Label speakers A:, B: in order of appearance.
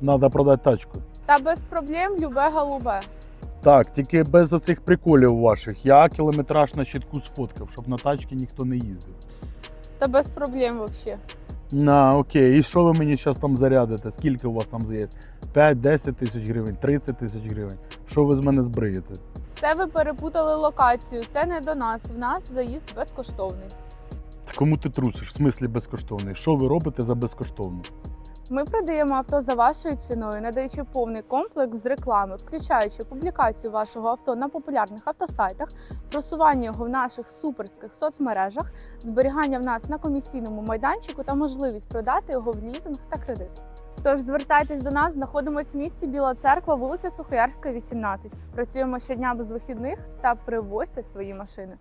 A: Треба продати тачку.
B: Та без проблем любе голубе.
A: Так, тільки без оцих приколів ваших. Я кілометраж на щитку сфоткав, щоб на тачці ніхто не їздив.
B: Та без проблем взагалі.
A: На, окей, і що ви мені зараз там зарядите? Скільки у вас там є? 5-10 тисяч гривень, 30 тисяч гривень. Що ви з мене збриєте?
B: Це ви перепутали локацію. Це не до нас. В нас заїзд безкоштовний.
A: Та Кому ти трусиш? В смислі безкоштовний? Що ви робите за безкоштовно?
B: Ми продаємо авто за вашою ціною, надаючи повний комплекс з реклами, включаючи публікацію вашого авто на популярних автосайтах, просування його в наших суперських соцмережах, зберігання в нас на комісійному майданчику та можливість продати його в лізинг та кредит. Тож звертайтесь до нас, знаходимось в місті Біла Церква, вулиця Сухоярська, 18. Працюємо щодня без вихідних та привозьте свої машини.